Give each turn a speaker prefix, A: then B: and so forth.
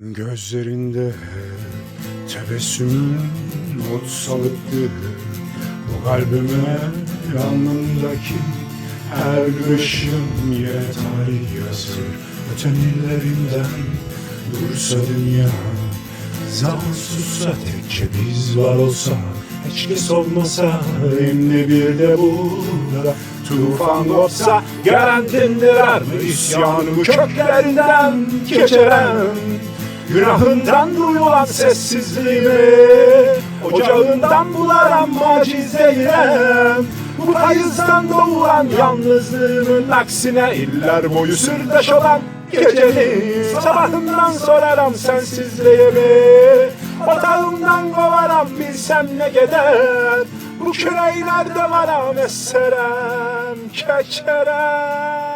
A: Gözlerinde tebessümün not salıktı Bu kalbime alnımdaki her gülüşüm yine tarih Öten illerinden dursa dünya Zaman sussa tekçe biz var olsa Hiç olmasa emni bir de burada Tufan kopsa garantindir ar mı isyanı köklerinden geçeren Günahından duyulan sessizliğimi Ocağından bulan macizeyle Bu hayızdan doğulan yalnızlığımın aksine iller boyu sırdaş olan geceni Sabahından sorarım sensizliğimi Otağımdan kovaram bilsem ne gider Bu küreylerde varam eserem kekerem